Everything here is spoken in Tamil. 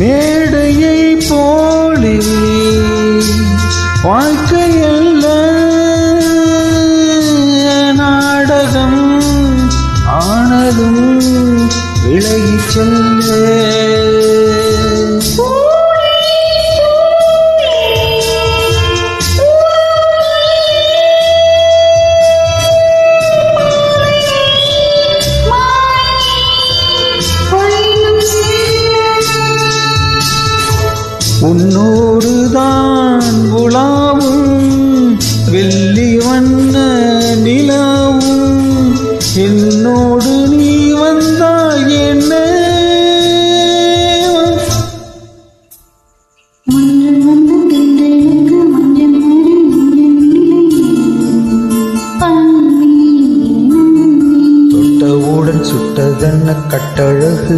மேடையை போலே வாழ்க்கையல்ல நாடகம் ஆனதும் விலகிச் செல்லே உன்னோடு தான் உலாவும் வெள்ளி வண்ண நிலாவும். என்னோடு நீ வந்தால் என்ன? சுட்டதென்ன கட்டழகு?